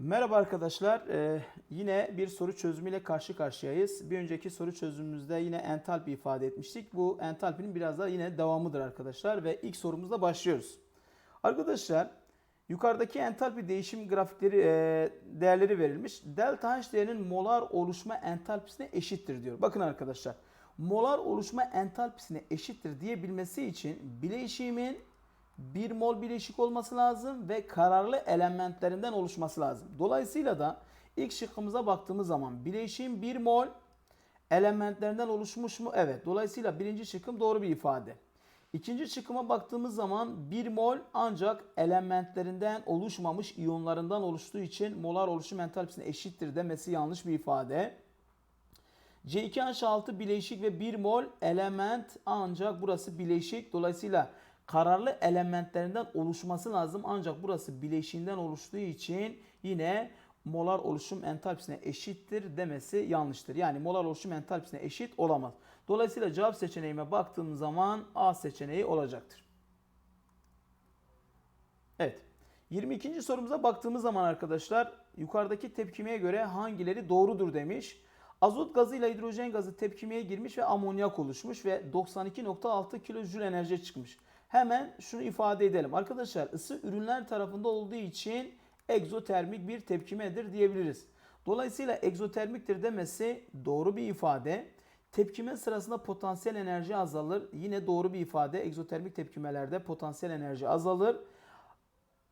Merhaba arkadaşlar. Ee, yine bir soru çözümüyle karşı karşıyayız. Bir önceki soru çözümümüzde yine entalpi ifade etmiştik. Bu entalpinin biraz daha yine devamıdır arkadaşlar ve ilk sorumuzla başlıyoruz. Arkadaşlar yukarıdaki entalpi değişim grafikleri e, değerleri verilmiş. Delta H değerinin molar oluşma entalpisine eşittir diyor. Bakın arkadaşlar. Molar oluşma entalpisine eşittir diyebilmesi için bileşiğimin 1 mol bileşik olması lazım ve kararlı elementlerinden oluşması lazım. Dolayısıyla da ilk şıkkımıza baktığımız zaman bileşiğin 1 mol elementlerinden oluşmuş mu? Evet. Dolayısıyla birinci şıkkım doğru bir ifade. İkinci şıkkıma baktığımız zaman 1 mol ancak elementlerinden oluşmamış iyonlarından oluştuğu için molar oluşum entalpisine eşittir demesi yanlış bir ifade. C2H6 bileşik ve 1 mol element ancak burası bileşik. Dolayısıyla kararlı elementlerinden oluşması lazım. Ancak burası bileşiğinden oluştuğu için yine molar oluşum entalpisine eşittir demesi yanlıştır. Yani molar oluşum entalpisine eşit olamaz. Dolayısıyla cevap seçeneğime baktığım zaman A seçeneği olacaktır. Evet. 22. sorumuza baktığımız zaman arkadaşlar yukarıdaki tepkimeye göre hangileri doğrudur demiş. Azot gazı ile hidrojen gazı tepkimeye girmiş ve amonyak oluşmuş ve 92.6 kilojül enerji çıkmış. Hemen şunu ifade edelim. Arkadaşlar ısı ürünler tarafında olduğu için egzotermik bir tepkimedir diyebiliriz. Dolayısıyla egzotermiktir demesi doğru bir ifade. Tepkime sırasında potansiyel enerji azalır. Yine doğru bir ifade. Egzotermik tepkimelerde potansiyel enerji azalır.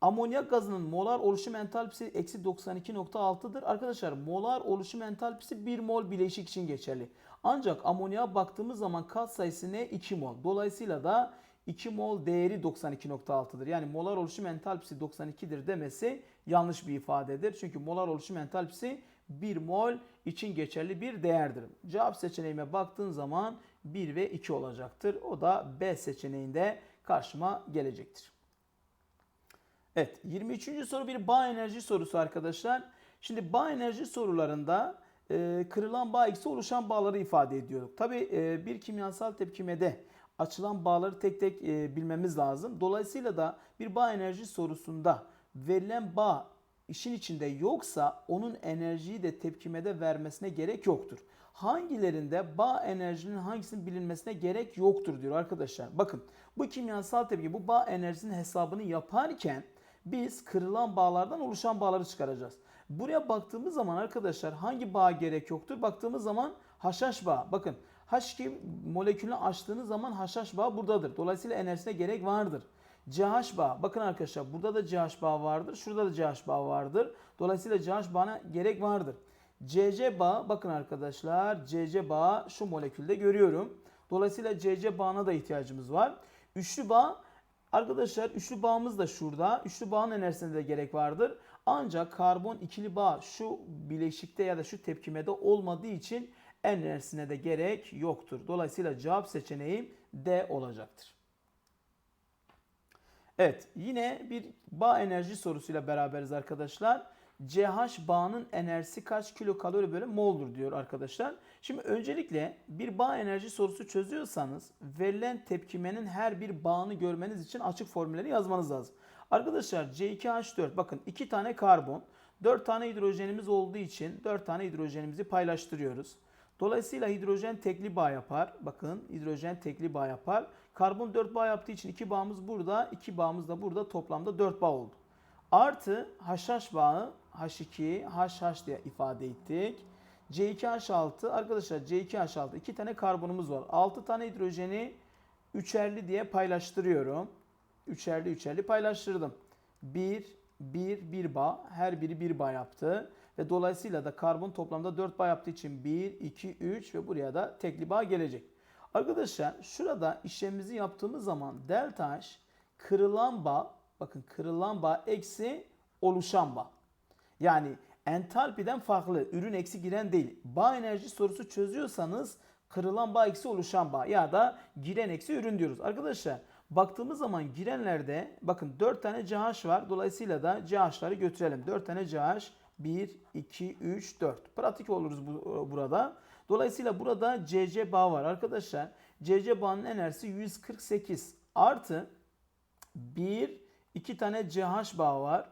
Amonyak gazının molar oluşum entalpisi eksi 92.6'dır. Arkadaşlar molar oluşum entalpisi 1 mol bileşik için geçerli. Ancak amonyaya baktığımız zaman kat sayısı ne? 2 mol. Dolayısıyla da 2 mol değeri 92.6'dır. Yani molar oluşum entalpisi 92'dir demesi yanlış bir ifadedir. Çünkü molar oluşum entalpisi 1 mol için geçerli bir değerdir. Cevap seçeneğime baktığın zaman 1 ve 2 olacaktır. O da B seçeneğinde karşıma gelecektir. Evet 23. soru bir bağ enerji sorusu arkadaşlar. Şimdi bağ enerji sorularında e, kırılan bağ eksi oluşan bağları ifade ediyoruz. Tabi e, bir kimyasal tepkimede açılan bağları tek tek e, bilmemiz lazım. Dolayısıyla da bir bağ enerji sorusunda verilen bağ işin içinde yoksa onun enerjiyi de tepkimede vermesine gerek yoktur. Hangilerinde bağ enerjinin hangisinin bilinmesine gerek yoktur diyor arkadaşlar. Bakın bu kimyasal tepki bu bağ enerjisinin hesabını yaparken biz kırılan bağlardan oluşan bağları çıkaracağız. Buraya baktığımız zaman arkadaşlar hangi bağ gerek yoktur? Baktığımız zaman haşhaş bağı. Bakın H2 molekülünü açtığınız zaman haşhaş bağı buradadır. Dolayısıyla enerjisine gerek vardır. CH bağı. Bakın arkadaşlar burada da CH bağı vardır. Şurada da CH bağı vardır. Dolayısıyla CH bağına gerek vardır. CC bağı bakın arkadaşlar CC bağı şu molekülde görüyorum. Dolayısıyla CC bağına da ihtiyacımız var. Üçlü bağ Arkadaşlar üçlü bağımız da şurada. Üçlü bağın enerjisine de gerek vardır. Ancak karbon ikili bağ şu bileşikte ya da şu tepkimede olmadığı için enerjisine de gerek yoktur. Dolayısıyla cevap seçeneği D olacaktır. Evet yine bir bağ enerji sorusuyla beraberiz arkadaşlar. CH bağının enerjisi kaç kilokalori bölü moldur diyor arkadaşlar. Şimdi öncelikle bir bağ enerji sorusu çözüyorsanız verilen tepkimenin her bir bağını görmeniz için açık formülleri yazmanız lazım. Arkadaşlar C2H4 bakın 2 tane karbon 4 tane hidrojenimiz olduğu için 4 tane hidrojenimizi paylaştırıyoruz. Dolayısıyla hidrojen tekli bağ yapar. Bakın hidrojen tekli bağ yapar. Karbon 4 bağ yaptığı için 2 bağımız burada, 2 bağımız da burada toplamda 4 bağ oldu. Artı HH bağı H2, HH diye ifade ettik. C2H6 arkadaşlar C2H6 iki tane karbonumuz var. 6 tane hidrojeni üçerli diye paylaştırıyorum. Üçerli üçerli paylaştırdım. 1, 1, 1 bağ. Her biri 1 bağ yaptı. Ve dolayısıyla da karbon toplamda 4 bağ yaptığı için 1, 2, 3 ve buraya da tekli bağ gelecek. Arkadaşlar şurada işlemimizi yaptığımız zaman delta H kırılan bağ bakın kırılan bağ eksi oluşan bağ. Yani entalpiden farklı ürün eksi giren değil. Bağ enerji sorusu çözüyorsanız kırılan bağ eksi oluşan bağ ya da giren eksi ürün diyoruz. Arkadaşlar baktığımız zaman girenlerde bakın 4 tane CH var. Dolayısıyla da CH'ları götürelim. 4 tane CH 1, 2, 3, 4. Pratik oluruz bu, burada. Dolayısıyla burada CC bağ var arkadaşlar. CC bağının enerjisi 148 artı 1, 2 tane CH bağ var.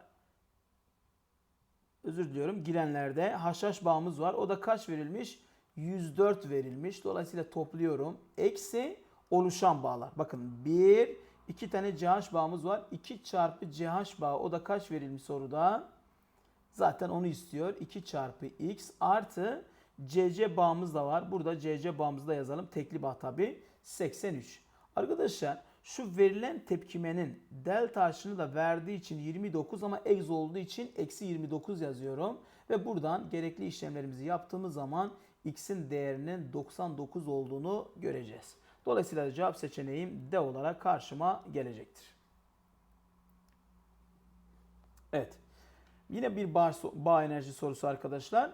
özür diliyorum girenlerde haşhaş bağımız var. O da kaç verilmiş? 104 verilmiş. Dolayısıyla topluyorum. Eksi oluşan bağlar. Bakın 1, 2 tane CH bağımız var. 2 çarpı CH bağı o da kaç verilmiş soruda? Zaten onu istiyor. 2 çarpı X artı CC bağımız da var. Burada CC bağımızı da yazalım. Tekli bağ tabi. 83. Arkadaşlar şu verilen tepkimenin delta aşını da verdiği için 29 ama ex olduğu için eksi 29 yazıyorum. Ve buradan gerekli işlemlerimizi yaptığımız zaman x'in değerinin 99 olduğunu göreceğiz. Dolayısıyla cevap seçeneğim D olarak karşıma gelecektir. Evet. Yine bir bağ, bağ enerji sorusu arkadaşlar.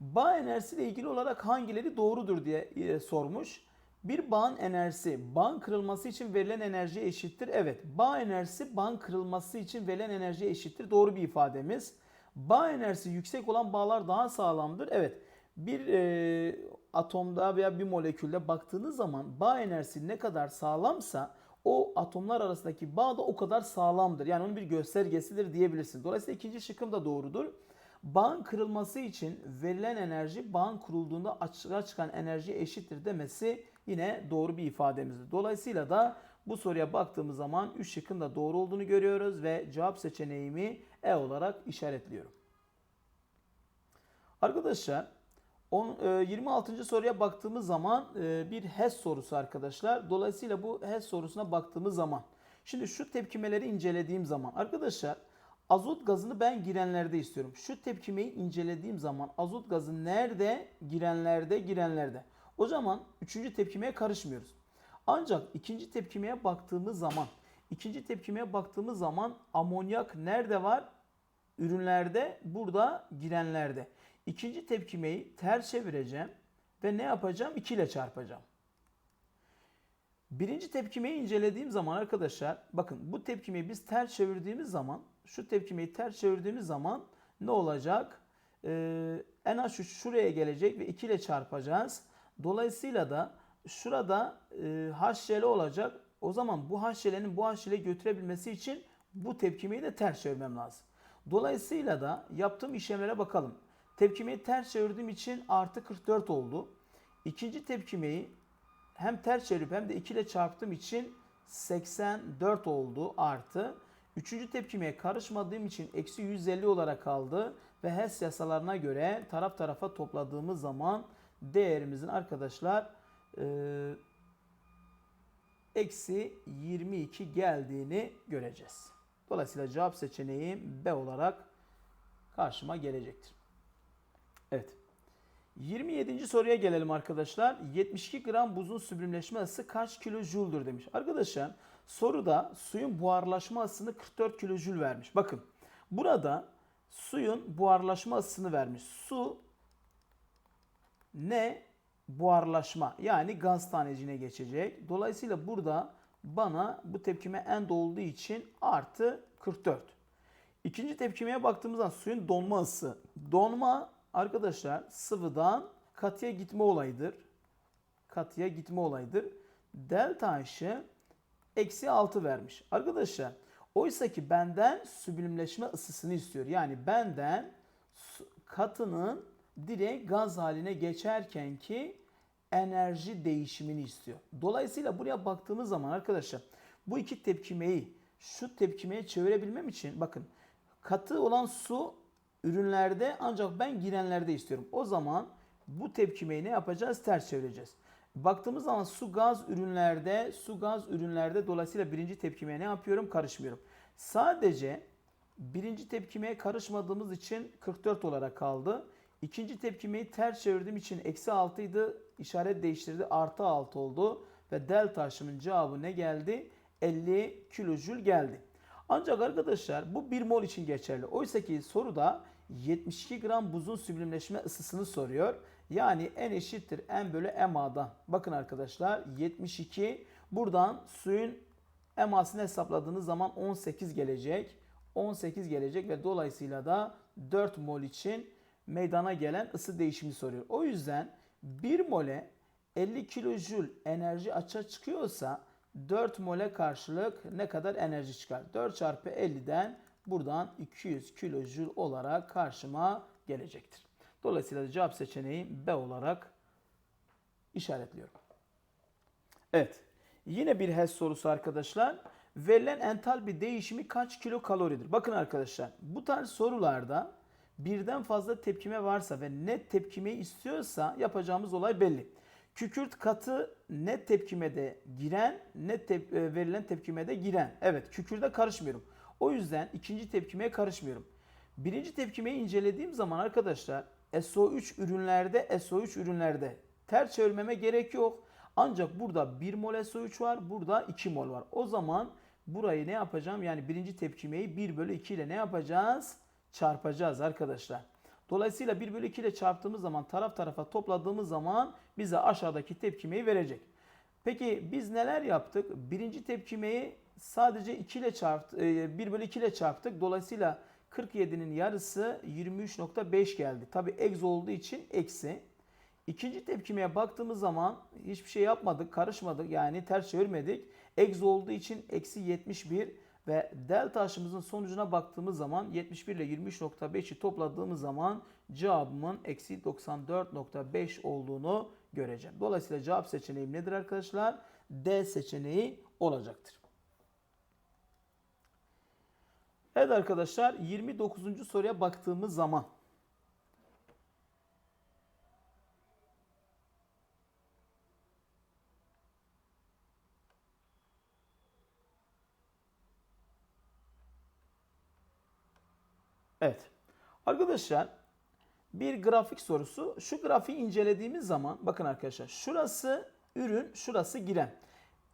Bağ enerjisi ile ilgili olarak hangileri doğrudur diye e, sormuş. Bir bağın enerjisi bağın kırılması için verilen enerjiye eşittir. Evet, bağ enerjisi bağın kırılması için verilen enerjiye eşittir. Doğru bir ifademiz. Bağ enerjisi yüksek olan bağlar daha sağlamdır. Evet, bir e, atomda veya bir molekülde baktığınız zaman bağ enerjisi ne kadar sağlamsa o atomlar arasındaki bağ da o kadar sağlamdır. Yani onun bir göstergesidir diyebilirsiniz. Dolayısıyla ikinci şıkkım da doğrudur. Bağın kırılması için verilen enerji bağın kurulduğunda açığa çıkan enerji eşittir demesi yine doğru bir ifademizdir. Dolayısıyla da bu soruya baktığımız zaman 3 şıkkın da doğru olduğunu görüyoruz ve cevap seçeneğimi E olarak işaretliyorum. Arkadaşlar 26. e, soruya baktığımız zaman e, bir HES sorusu arkadaşlar. Dolayısıyla bu HES sorusuna baktığımız zaman şimdi şu tepkimeleri incelediğim zaman arkadaşlar azot gazını ben girenlerde istiyorum. Şu tepkimeyi incelediğim zaman azot gazı nerede? Girenlerde, girenlerde. O zaman üçüncü tepkimeye karışmıyoruz. Ancak ikinci tepkimeye baktığımız zaman ikinci tepkimeye baktığımız zaman amonyak nerede var? Ürünlerde, burada girenlerde. İkinci tepkimeyi ters çevireceğim ve ne yapacağım? 2 ile çarpacağım. Birinci tepkimeyi incelediğim zaman arkadaşlar bakın bu tepkimeyi biz ters çevirdiğimiz zaman şu tepkimeyi ters çevirdiğimiz zaman ne olacak? Ee, NH3 şuraya gelecek ve 2 ile çarpacağız. Dolayısıyla da şurada e, HCl olacak. O zaman bu HCl'nin bu HCl'e götürebilmesi için bu tepkimeyi de ters çevirmem lazım. Dolayısıyla da yaptığım işlemlere bakalım. Tepkimeyi ters çevirdiğim için artı 44 oldu. İkinci tepkimeyi hem ters çevirip hem de 2 ile çarptığım için 84 oldu artı. Üçüncü tepkimeye karışmadığım için eksi 150 olarak kaldı. Ve HES yasalarına göre taraf tarafa topladığımız zaman değerimizin arkadaşlar e, eksi 22 geldiğini göreceğiz. Dolayısıyla cevap seçeneğim B olarak karşıma gelecektir. Evet. 27. soruya gelelim arkadaşlar. 72 gram buzun süblimleşme ısısı kaç kilojüldür demiş. Arkadaşlar soruda suyun buharlaşma ısısını 44 kilojül vermiş. Bakın burada suyun buharlaşma ısısını vermiş. Su ne? Buharlaşma yani gaz tanecine geçecek. Dolayısıyla burada bana bu tepkime end olduğu için artı 44. İkinci tepkimeye baktığımızda suyun donma ısısı. Donma arkadaşlar sıvıdan katıya gitme olayıdır. Katıya gitme olayıdır. Delta H'ı eksi 6 vermiş. Arkadaşlar oysa ki benden süblimleşme ısısını istiyor. Yani benden katının direkt gaz haline geçerken ki enerji değişimini istiyor. Dolayısıyla buraya baktığımız zaman arkadaşlar bu iki tepkimeyi şu tepkimeye çevirebilmem için bakın katı olan su ürünlerde ancak ben girenlerde istiyorum. O zaman bu tepkimeyi ne yapacağız? Ters çevireceğiz. Baktığımız zaman su gaz ürünlerde, su gaz ürünlerde dolayısıyla birinci tepkimeye ne yapıyorum? Karışmıyorum. Sadece birinci tepkimeye karışmadığımız için 44 olarak kaldı. İkinci tepkimeyi ters çevirdiğim için eksi 6 idi. İşaret değiştirdi. Artı 6 oldu. Ve delta H'ımın cevabı ne geldi? 50 kilojül geldi. Ancak arkadaşlar bu 1 mol için geçerli. Oysa ki soruda 72 gram buzun süblimleşme ısısını soruyor. Yani n eşittir n bölü MA'dan. Bakın arkadaşlar 72 buradan suyun MA'sını hesapladığınız zaman 18 gelecek. 18 gelecek ve dolayısıyla da 4 mol için meydana gelen ısı değişimi soruyor. O yüzden 1 mole 50 kilojül enerji açığa çıkıyorsa 4 mole karşılık ne kadar enerji çıkar? 4 çarpı 50'den buradan 200 kilojül olarak karşıma gelecektir. Dolayısıyla cevap seçeneği B olarak işaretliyorum. Evet. Yine bir HES sorusu arkadaşlar. Verilen entalpi değişimi kaç kilo kaloridir? Bakın arkadaşlar bu tarz sorularda birden fazla tepkime varsa ve net tepkimeyi istiyorsa yapacağımız olay belli. Kükürt katı net tepkimede giren, net tep- e, verilen tepkimede giren. Evet kükürde karışmıyorum. O yüzden ikinci tepkimeye karışmıyorum. Birinci tepkimeyi incelediğim zaman arkadaşlar SO3 ürünlerde SO3 ürünlerde ters çevirmeme gerek yok. Ancak burada 1 mol SO3 var, burada 2 mol var. O zaman burayı ne yapacağım? Yani birinci tepkimeyi 1 bölü 2 ile ne yapacağız? Çarpacağız arkadaşlar. Dolayısıyla 1 bölü 2 ile çarptığımız zaman taraf tarafa topladığımız zaman bize aşağıdaki tepkimeyi verecek. Peki biz neler yaptık? Birinci tepkimeyi sadece 2 ile çarptı, 1 bölü 2 ile çarptık. Dolayısıyla 47'nin yarısı 23.5 geldi. Tabi egz olduğu için eksi. İkinci tepkimeye baktığımız zaman hiçbir şey yapmadık, karışmadık yani ters çevirmedik. Egz olduğu için eksi 71 ve delta aşımızın sonucuna baktığımız zaman 71 ile 23.5'i topladığımız zaman cevabımın eksi 94.5 olduğunu göreceğim. Dolayısıyla cevap seçeneğim nedir arkadaşlar? D seçeneği olacaktır. Evet arkadaşlar 29. soruya baktığımız zaman Evet. Arkadaşlar bir grafik sorusu. Şu grafiği incelediğimiz zaman bakın arkadaşlar şurası ürün, şurası giren.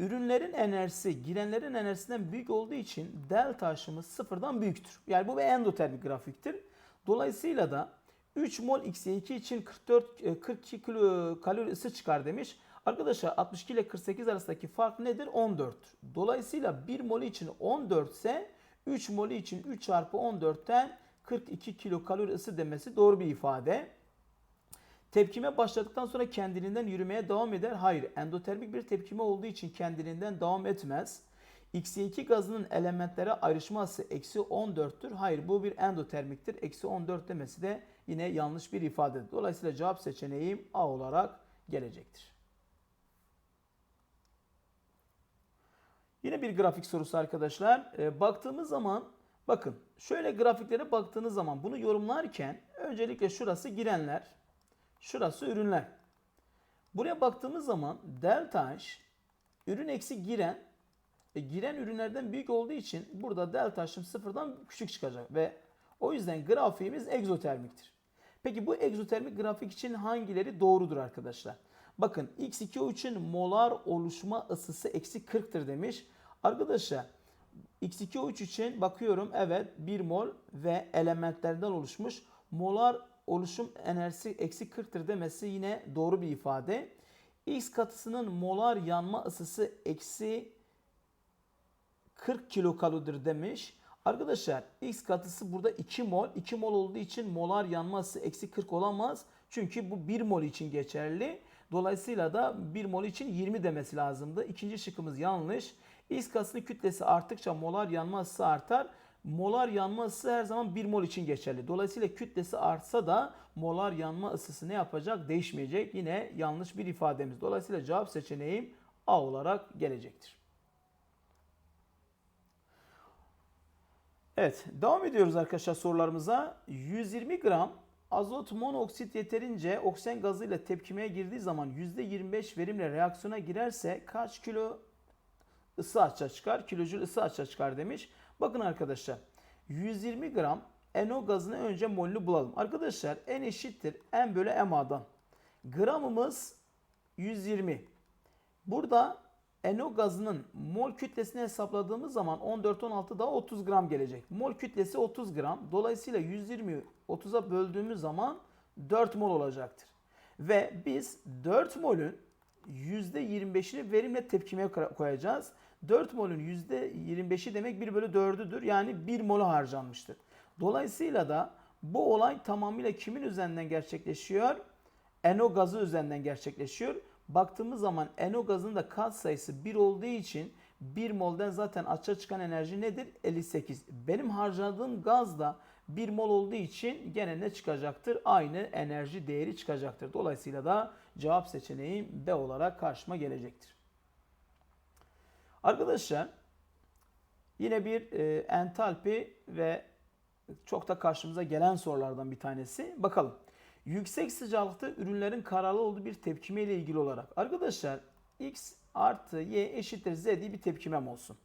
Ürünlerin enerjisi girenlerin enerjisinden büyük olduğu için delta aşımız sıfırdan büyüktür. Yani bu bir endotermik grafiktir. Dolayısıyla da 3 mol X2 için 44 42 kilo kalori ısı çıkar demiş. Arkadaşlar 62 ile 48 arasındaki fark nedir? 14. Dolayısıyla 1 mol için 14 ise 3 mol için 3 çarpı 14'ten 42 kilokalori ısı demesi doğru bir ifade. Tepkime başladıktan sonra kendiliğinden yürümeye devam eder. Hayır, endotermik bir tepkime olduğu için kendiliğinden devam etmez. X2 gazının elementlere ayrışması eksi 14'tür. Hayır bu bir endotermiktir. Eksi 14 demesi de yine yanlış bir ifadedir. Dolayısıyla cevap seçeneğim A olarak gelecektir. Yine bir grafik sorusu arkadaşlar. E, baktığımız zaman bakın şöyle grafiklere baktığınız zaman bunu yorumlarken öncelikle şurası girenler, şurası ürünler. Buraya baktığımız zaman delta H ürün eksi giren e, giren ürünlerden büyük olduğu için burada delta H'ım sıfırdan küçük çıkacak ve o yüzden grafiğimiz egzotermiktir. Peki bu egzotermik grafik için hangileri doğrudur arkadaşlar? Bakın X2O için molar oluşma ısısı eksi 40'tır demiş. Arkadaşlar X2O3 için bakıyorum evet 1 mol ve elementlerden oluşmuş. Molar oluşum enerjisi eksi 40'tır demesi yine doğru bir ifade. X katısının molar yanma ısısı eksi 40 kilokaloridir demiş. Arkadaşlar X katısı burada 2 mol. 2 mol olduğu için molar yanma ısısı eksi 40 olamaz. Çünkü bu 1 mol için geçerli. Dolayısıyla da 1 mol için 20 demesi lazımdı. İkinci şıkkımız yanlış. X katısının kütlesi arttıkça molar yanma ısısı artar. Molar yanma ısısı her zaman 1 mol için geçerli. Dolayısıyla kütlesi artsa da molar yanma ısısı ne yapacak? Değişmeyecek. Yine yanlış bir ifademiz. Dolayısıyla cevap seçeneğim A olarak gelecektir. Evet, devam ediyoruz arkadaşlar sorularımıza. 120 gram azot monoksit yeterince oksijen gazıyla tepkimeye girdiği zaman %25 verimle reaksiyona girerse kaç kilo ısı açığa çıkar? Kilojül ısı açığa çıkar demiş. Bakın arkadaşlar 120 gram NO gazını önce molünü bulalım. Arkadaşlar N eşittir M bölü MA'dan. Gramımız 120. Burada NO gazının mol kütlesini hesapladığımız zaman 14-16 daha 30 gram gelecek. Mol kütlesi 30 gram. Dolayısıyla 120'yi 30'a böldüğümüz zaman 4 mol olacaktır. Ve biz 4 molün %25'ini verimle tepkimeye koyacağız. 4 molün %25'i demek 1 bölü 4'üdür. Yani 1 mol harcanmıştır. Dolayısıyla da bu olay tamamıyla kimin üzerinden gerçekleşiyor? NO gazı üzerinden gerçekleşiyor. Baktığımız zaman NO gazının da kat sayısı 1 olduğu için 1 molden zaten açığa çıkan enerji nedir? 58. Benim harcadığım gaz da 1 mol olduğu için gene ne çıkacaktır? Aynı enerji değeri çıkacaktır. Dolayısıyla da cevap seçeneğim B olarak karşıma gelecektir. Arkadaşlar yine bir e, entalpi ve çok da karşımıza gelen sorulardan bir tanesi. Bakalım. Yüksek sıcaklıkta ürünlerin kararlı olduğu bir tepkime ile ilgili olarak. Arkadaşlar X artı Y eşittir Z diye bir tepkimem olsun.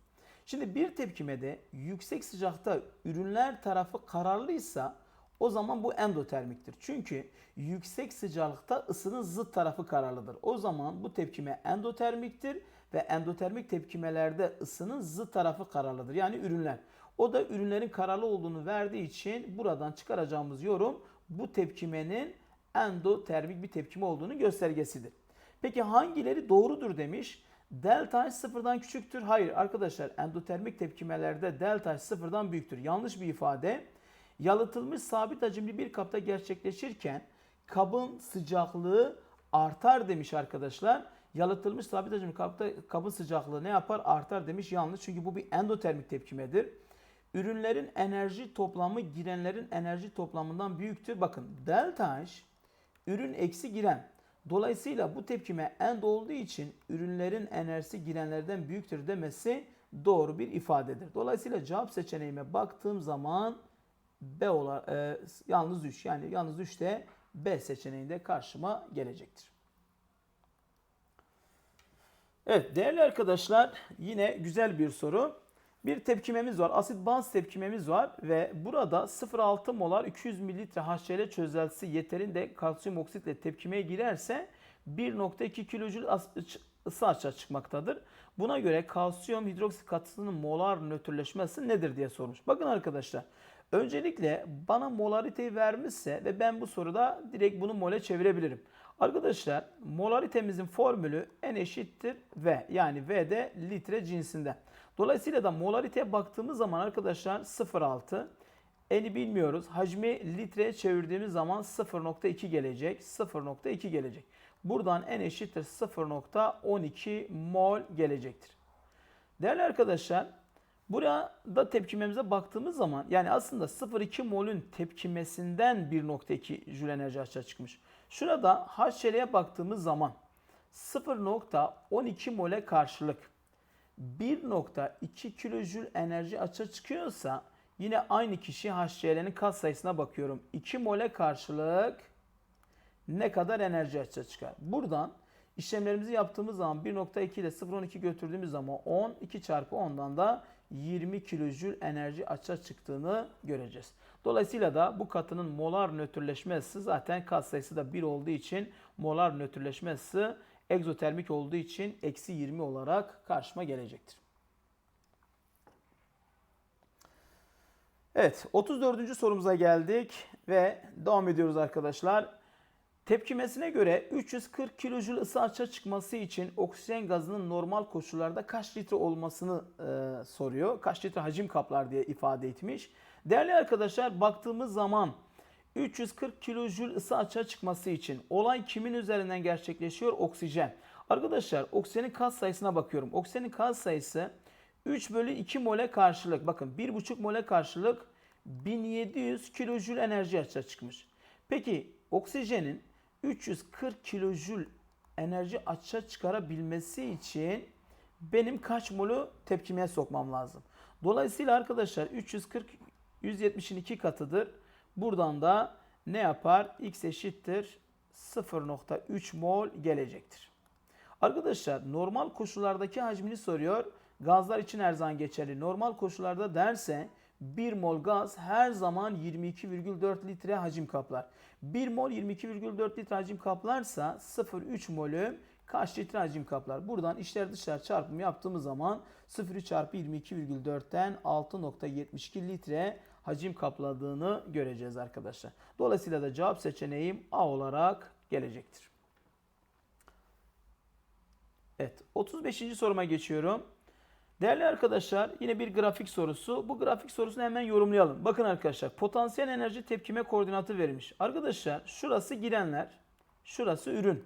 Şimdi bir tepkimede yüksek sıcakta ürünler tarafı kararlıysa o zaman bu endotermiktir. Çünkü yüksek sıcaklıkta ısının zıt tarafı kararlıdır. O zaman bu tepkime endotermiktir ve endotermik tepkimelerde ısının zıt tarafı kararlıdır. Yani ürünler. O da ürünlerin kararlı olduğunu verdiği için buradan çıkaracağımız yorum bu tepkimenin endotermik bir tepkime olduğunu göstergesidir. Peki hangileri doğrudur demiş. Delta H sıfırdan küçüktür. Hayır arkadaşlar endotermik tepkimelerde delta H sıfırdan büyüktür. Yanlış bir ifade. Yalıtılmış sabit hacimli bir kapta gerçekleşirken kabın sıcaklığı artar demiş arkadaşlar. Yalıtılmış sabit hacimli kapta kabın sıcaklığı ne yapar? Artar demiş. Yanlış çünkü bu bir endotermik tepkimedir. Ürünlerin enerji toplamı girenlerin enerji toplamından büyüktür. Bakın delta H ürün eksi giren. Dolayısıyla bu tepkime end olduğu için ürünlerin enerjisi girenlerden büyüktür demesi doğru bir ifadedir. Dolayısıyla cevap seçeneğime baktığım zaman B olarak e, yalnız 3 yani yalnız 3 de B seçeneğinde karşıma gelecektir. Evet değerli arkadaşlar yine güzel bir soru. Bir tepkimemiz var. Asit baz tepkimemiz var ve burada 0,6 molar 200 mililitre HCl çözeltisi yeterinde kalsiyum oksitle tepkimeye girerse 1.2 kilojül ısı açığa çıkmaktadır. Buna göre kalsiyum hidroksit katısının molar nötrleşmesi nedir diye sormuş. Bakın arkadaşlar öncelikle bana molariteyi vermişse ve ben bu soruda direkt bunu mole çevirebilirim. Arkadaşlar molaritemizin formülü N eşittir V yani V de litre cinsinden. Dolayısıyla da molariteye baktığımız zaman arkadaşlar 0.6 N'i bilmiyoruz. Hacmi litreye çevirdiğimiz zaman 0.2 gelecek. 0.2 gelecek. Buradan N eşittir 0.12 mol gelecektir. Değerli arkadaşlar burada tepkimemize baktığımız zaman yani aslında 0.2 molün tepkimesinden 1.2 jül enerji açığa çıkmış. Şurada HCl'ye baktığımız zaman 0.12 mole karşılık 1.2 kilojül enerji açığa çıkıyorsa yine aynı kişi HCl'nin kat sayısına bakıyorum. 2 mole karşılık ne kadar enerji açığa çıkar? Buradan işlemlerimizi yaptığımız zaman 1.2 ile 0.12 götürdüğümüz zaman 10, 2 çarpı 10'dan da 20 kilojül enerji açığa çıktığını göreceğiz. Dolayısıyla da bu katının molar nötrleşme ısı zaten kat sayısı da 1 olduğu için molar nötrleşme ısı egzotermik olduğu için eksi 20 olarak karşıma gelecektir. Evet 34. sorumuza geldik ve devam ediyoruz arkadaşlar. Tepkimesine göre 340 kilojül ısı açığa çıkması için oksijen gazının normal koşullarda kaç litre olmasını e, soruyor. Kaç litre hacim kaplar diye ifade etmiş. Değerli arkadaşlar baktığımız zaman 340 kilojül ısı açığa çıkması için olay kimin üzerinden gerçekleşiyor? Oksijen. Arkadaşlar oksijenin kat sayısına bakıyorum. Oksijenin kat sayısı 3 bölü 2 mole karşılık. Bakın 1,5 mole karşılık 1700 kilojül enerji açığa çıkmış. Peki oksijenin 340 kilojül enerji açığa çıkarabilmesi için benim kaç molü tepkimeye sokmam lazım? Dolayısıyla arkadaşlar 340 170'in 2 katıdır. Buradan da ne yapar? X eşittir 0.3 mol gelecektir. Arkadaşlar normal koşullardaki hacmini soruyor. Gazlar için her zaman geçerli. Normal koşullarda derse 1 mol gaz her zaman 22,4 litre hacim kaplar. 1 mol 22,4 litre hacim kaplarsa 0,3 molü kaç litre hacim kaplar? Buradan içler dışlar çarpımı yaptığımız zaman 0,3 çarpı 22,4'ten 6,72 litre hacim kapladığını göreceğiz arkadaşlar. Dolayısıyla da cevap seçeneğim A olarak gelecektir. Evet 35. soruma geçiyorum. Değerli arkadaşlar yine bir grafik sorusu. Bu grafik sorusunu hemen yorumlayalım. Bakın arkadaşlar potansiyel enerji tepkime koordinatı verilmiş. Arkadaşlar şurası girenler, şurası ürün.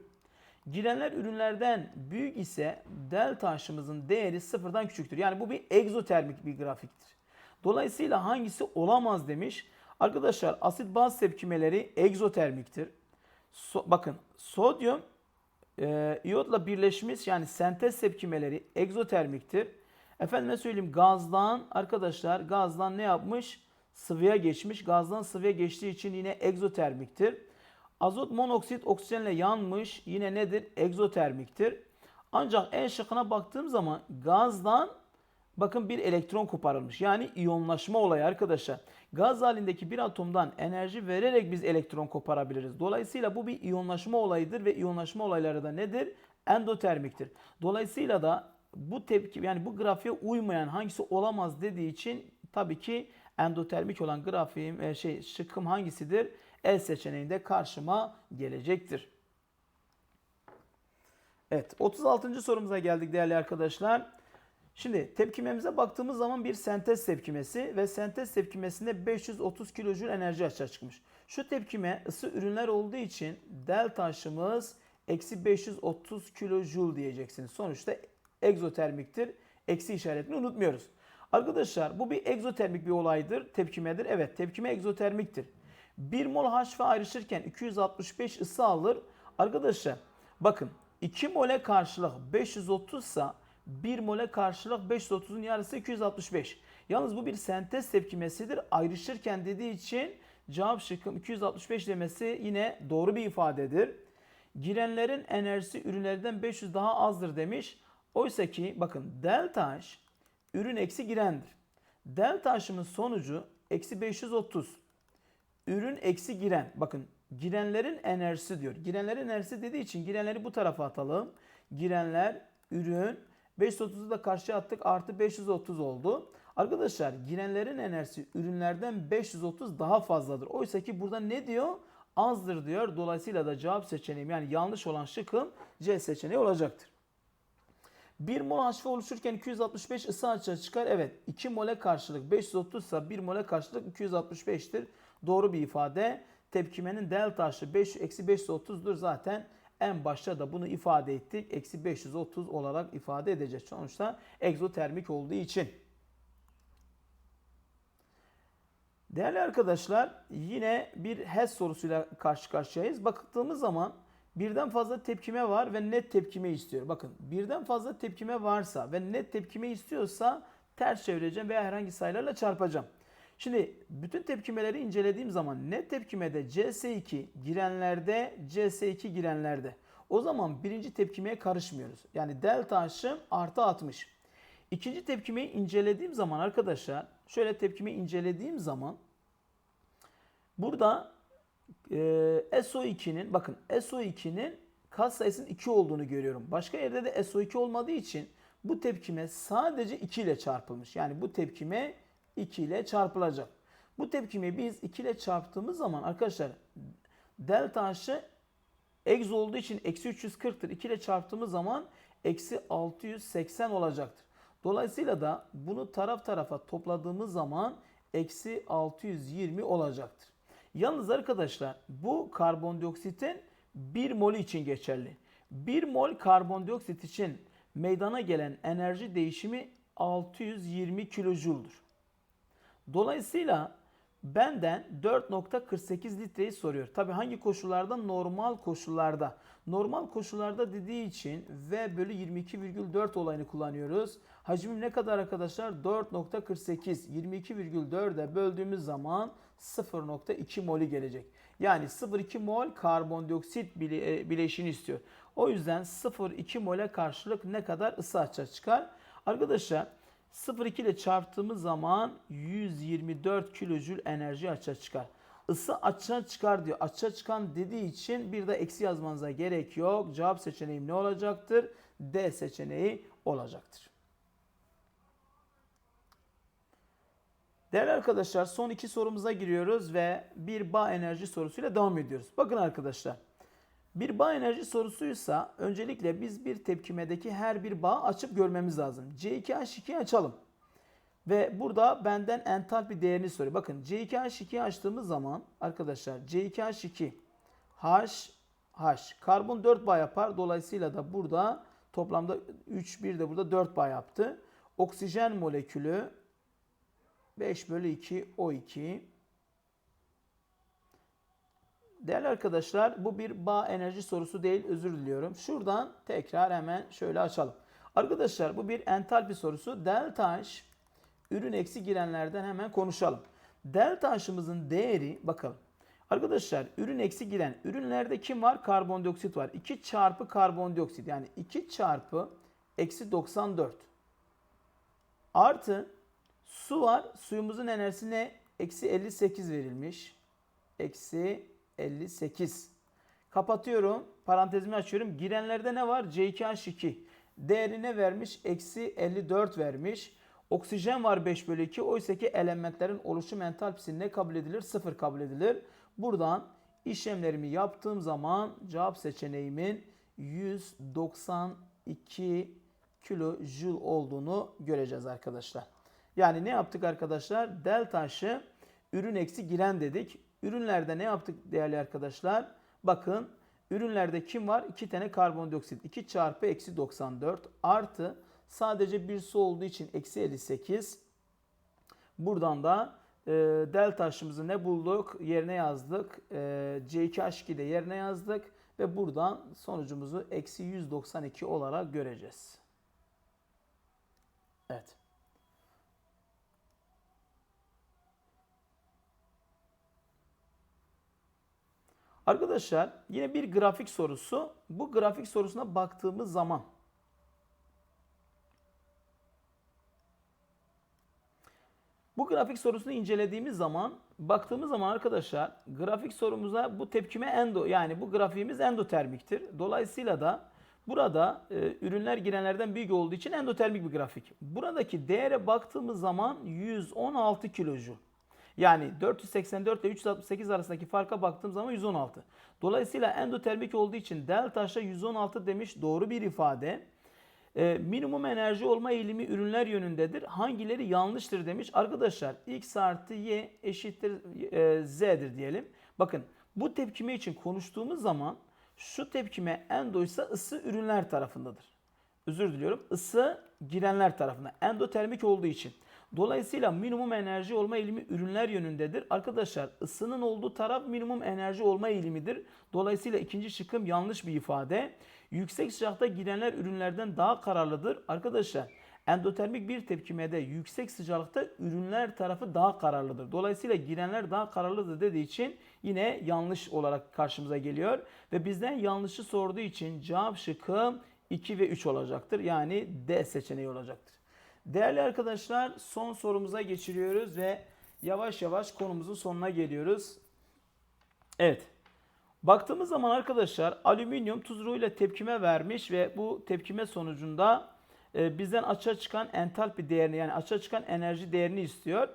Girenler ürünlerden büyük ise delta H'ımızın değeri sıfırdan küçüktür. Yani bu bir egzotermik bir grafiktir. Dolayısıyla hangisi olamaz demiş. Arkadaşlar asit baz tepkimeleri egzotermiktir. So- bakın sodyum e, iyotla birleşmiş yani sentez tepkimeleri egzotermiktir. Efendime söyleyeyim gazdan arkadaşlar gazdan ne yapmış? Sıvıya geçmiş. Gazdan sıvıya geçtiği için yine egzotermiktir. Azot monoksit oksijenle yanmış yine nedir? Egzotermiktir. Ancak en şıkkına baktığım zaman gazdan bakın bir elektron koparılmış. Yani iyonlaşma olayı arkadaşlar. Gaz halindeki bir atomdan enerji vererek biz elektron koparabiliriz. Dolayısıyla bu bir iyonlaşma olayıdır ve iyonlaşma olayları da nedir? Endotermiktir. Dolayısıyla da bu tepki yani bu grafiğe uymayan hangisi olamaz dediği için tabii ki endotermik olan grafiğim e, şey şıkkım hangisidir? El seçeneğinde karşıma gelecektir. Evet 36. sorumuza geldik değerli arkadaşlar. Şimdi tepkimemize baktığımız zaman bir sentez tepkimesi ve sentez tepkimesinde 530 kilojül enerji açığa çıkmış. Şu tepkime ısı ürünler olduğu için delta H'ımız eksi 530 kilojül diyeceksiniz. Sonuçta egzotermiktir. Eksi işaretini unutmuyoruz. Arkadaşlar bu bir egzotermik bir olaydır. Tepkimedir. Evet tepkime egzotermiktir. 1 mol H2 ayrışırken 265 ısı alır. Arkadaşlar bakın 2 mole karşılık 530 ise 1 mole karşılık 530'un yarısı 265. Yalnız bu bir sentez tepkimesidir. Ayrışırken dediği için cevap şıkkım 265 demesi yine doğru bir ifadedir. Girenlerin enerjisi ürünlerden 500 daha azdır demiş. Oysa ki bakın delta H ürün eksi girendir. Delta H'ımın sonucu eksi 530. Ürün eksi giren. Bakın girenlerin enerjisi diyor. Girenlerin enerjisi dediği için girenleri bu tarafa atalım. Girenler, ürün, 530'u da karşıya attık artı 530 oldu. Arkadaşlar girenlerin enerjisi ürünlerden 530 daha fazladır. Oysa ki burada ne diyor? Azdır diyor. Dolayısıyla da cevap seçeneğim yani yanlış olan şıkkım C seçeneği olacaktır. 1 mol H2 oluşurken 265 ısı açığa çıkar. Evet 2 mole karşılık 530 ise 1 mole karşılık 265'tir. Doğru bir ifade. Tepkimenin delta H'ı 5 eksi 530'dur zaten. En başta da bunu ifade ettik. Eksi 530 olarak ifade edeceğiz. Sonuçta egzotermik olduğu için. Değerli arkadaşlar yine bir HES sorusuyla karşı karşıyayız. Baktığımız zaman birden fazla tepkime var ve net tepkime istiyor. Bakın birden fazla tepkime varsa ve net tepkime istiyorsa ters çevireceğim veya herhangi sayılarla çarpacağım. Şimdi bütün tepkimeleri incelediğim zaman net tepkimede CS2 girenlerde CS2 girenlerde. O zaman birinci tepkimeye karışmıyoruz. Yani delta H'ım artı 60. İkinci tepkimeyi incelediğim zaman arkadaşlar şöyle tepkimeyi incelediğim zaman burada e, SO2'nin bakın SO2'nin kat sayısının 2 olduğunu görüyorum. Başka yerde de SO2 olmadığı için bu tepkime sadece 2 ile çarpılmış. Yani bu tepkime 2 ile çarpılacak. Bu tepkimi biz 2 ile çarptığımız zaman arkadaşlar delta H'ı egz olduğu için eksi 340'tır. 2 ile çarptığımız zaman eksi 680 olacaktır. Dolayısıyla da bunu taraf tarafa topladığımız zaman eksi 620 olacaktır. Yalnız arkadaşlar bu karbondioksitin 1 mol için geçerli. 1 mol karbondioksit için meydana gelen enerji değişimi 620 kilojüldür. Dolayısıyla benden 4.48 litreyi soruyor. Tabi hangi koşullarda? Normal koşullarda. Normal koşullarda dediği için V bölü 22,4 olayını kullanıyoruz. Hacmim ne kadar arkadaşlar? 4.48. 22,4'e böldüğümüz zaman 0.2 molü gelecek. Yani 0.2 mol karbondioksit e, bileşini istiyor. O yüzden 0.2 mole karşılık ne kadar ısı açığa çıkar? Arkadaşlar 0.2 ile çarptığımız zaman 124 kilojül enerji açığa çıkar. Isı açığa çıkar diyor. Açığa çıkan dediği için bir de eksi yazmanıza gerek yok. Cevap seçeneğim ne olacaktır? D seçeneği olacaktır. Değerli arkadaşlar son iki sorumuza giriyoruz ve bir bağ enerji sorusuyla devam ediyoruz. Bakın arkadaşlar. Bir bağ enerji sorusuysa öncelikle biz bir tepkimedeki her bir bağı açıp görmemiz lazım. C2H2'yi açalım. Ve burada benden entalpi değerini soruyor. Bakın C2H2'yi açtığımız zaman arkadaşlar C2H2 H H. Karbon 4 bağ yapar. Dolayısıyla da burada toplamda 3 1 de burada 4 bağ yaptı. Oksijen molekülü 5 bölü 2 O2. Değerli arkadaşlar bu bir bağ enerji sorusu değil özür diliyorum. Şuradan tekrar hemen şöyle açalım. Arkadaşlar bu bir entalpi sorusu. Delta H ürün eksi girenlerden hemen konuşalım. Delta H'ımızın değeri bakalım. Arkadaşlar ürün eksi giren ürünlerde kim var? Karbondioksit var. 2 çarpı karbondioksit yani 2 çarpı eksi 94 artı su var. Suyumuzun enerjisi ne? Eksi 58 verilmiş. Eksi 58. Kapatıyorum. Parantezimi açıyorum. Girenlerde ne var? C2H2. Değerine vermiş? Eksi 54 vermiş. Oksijen var 5 bölü 2. Oysa ki elementlerin oluşum entalpisi ne kabul edilir? 0 kabul edilir. Buradan işlemlerimi yaptığım zaman cevap seçeneğimin 192 kilojoule olduğunu göreceğiz arkadaşlar. Yani ne yaptık arkadaşlar? Delta H'ı ürün eksi giren dedik. Ürünlerde ne yaptık değerli arkadaşlar? Bakın ürünlerde kim var? 2 tane karbondioksit. 2 çarpı eksi 94 artı sadece bir su olduğu için eksi 58. Buradan da e, delta taşımızı ne bulduk? Yerine yazdık. E, C2H2 de yerine yazdık. Ve buradan sonucumuzu eksi 192 olarak göreceğiz. Evet. Arkadaşlar yine bir grafik sorusu. Bu grafik sorusuna baktığımız zaman Bu grafik sorusunu incelediğimiz zaman baktığımız zaman arkadaşlar grafik sorumuza bu tepkime endo yani bu grafiğimiz endotermiktir. Dolayısıyla da burada e, ürünler girenlerden büyük olduğu için endotermik bir grafik. Buradaki değere baktığımız zaman 116 kilojoule. Yani 484 ile 368 arasındaki farka baktığım zaman 116. Dolayısıyla endotermik olduğu için delta H'a 116 demiş doğru bir ifade. E, minimum enerji olma eğilimi ürünler yönündedir. Hangileri yanlıştır demiş. Arkadaşlar x artı y eşittir e, z'dir diyelim. Bakın bu tepkime için konuştuğumuz zaman şu tepkime endo ise ısı ürünler tarafındadır. Özür diliyorum. Isı girenler tarafında. Endotermik olduğu için. Dolayısıyla minimum enerji olma eğilimi ürünler yönündedir. Arkadaşlar ısının olduğu taraf minimum enerji olma eğilimidir. Dolayısıyla ikinci şıkkım yanlış bir ifade. Yüksek sıcakta girenler ürünlerden daha kararlıdır. Arkadaşlar endotermik bir tepkimede yüksek sıcaklıkta ürünler tarafı daha kararlıdır. Dolayısıyla girenler daha kararlıdır dediği için yine yanlış olarak karşımıza geliyor. Ve bizden yanlışı sorduğu için cevap şıkkı 2 ve 3 olacaktır. Yani D seçeneği olacaktır. Değerli arkadaşlar son sorumuza geçiriyoruz ve yavaş yavaş konumuzun sonuna geliyoruz. Evet. Baktığımız zaman arkadaşlar alüminyum tuzluğuyla tepkime vermiş ve bu tepkime sonucunda e, bizden açığa çıkan entalpi değerini yani açığa çıkan enerji değerini istiyor.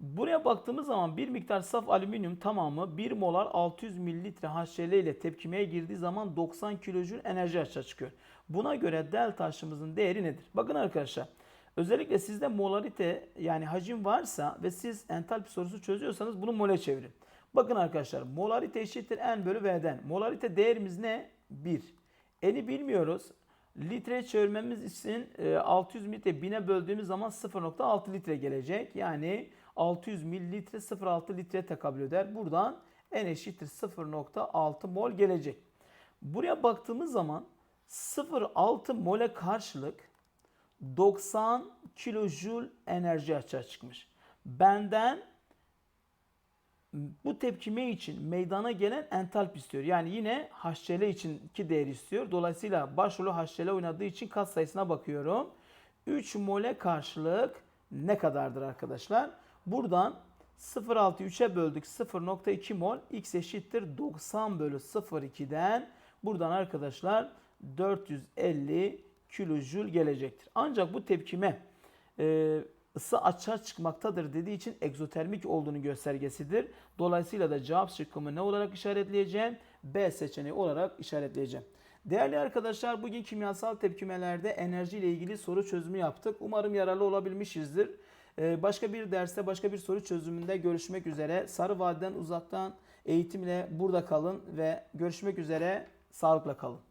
Buraya baktığımız zaman bir miktar saf alüminyum tamamı 1 molar 600 mililitre HCl ile tepkimeye girdiği zaman 90 kilojül enerji açığa çıkıyor. Buna göre delta taşımızın değeri nedir? Bakın arkadaşlar özellikle sizde molarite yani hacim varsa ve siz entalpi sorusu çözüyorsanız bunu mole çevirin. Bakın arkadaşlar molarite eşittir n bölü v'den. Molarite değerimiz ne? 1. N'i bilmiyoruz. Litre çevirmemiz için 600 mililitre 1000'e böldüğümüz zaman 0.6 litre gelecek. Yani 600 mililitre 0.6 litre tekabül eder. Buradan n eşittir 0.6 mol gelecek. Buraya baktığımız zaman 0.6 mole karşılık 90 kilojoule enerji açığa çıkmış. Benden bu tepkime için meydana gelen entalpi istiyor. Yani yine HCl içinki değer istiyor. Dolayısıyla başrolü HCl oynadığı için kat sayısına bakıyorum. 3 mole karşılık ne kadardır arkadaşlar? Buradan 0.6'yı 3'e böldük 0.2 mol x eşittir 90 bölü 0.2'den buradan arkadaşlar 450 kilojül gelecektir. Ancak bu tepkime e, ısı açığa çıkmaktadır dediği için egzotermik olduğunu göstergesidir. Dolayısıyla da cevap şıkkımı ne olarak işaretleyeceğim? B seçeneği olarak işaretleyeceğim. Değerli arkadaşlar bugün kimyasal tepkimelerde enerji ile ilgili soru çözümü yaptık. Umarım yararlı olabilmişizdir. Ee, başka bir derste başka bir soru çözümünde görüşmek üzere. Sarı Vadiden uzaktan eğitimle burada kalın ve görüşmek üzere. Sağlıkla kalın.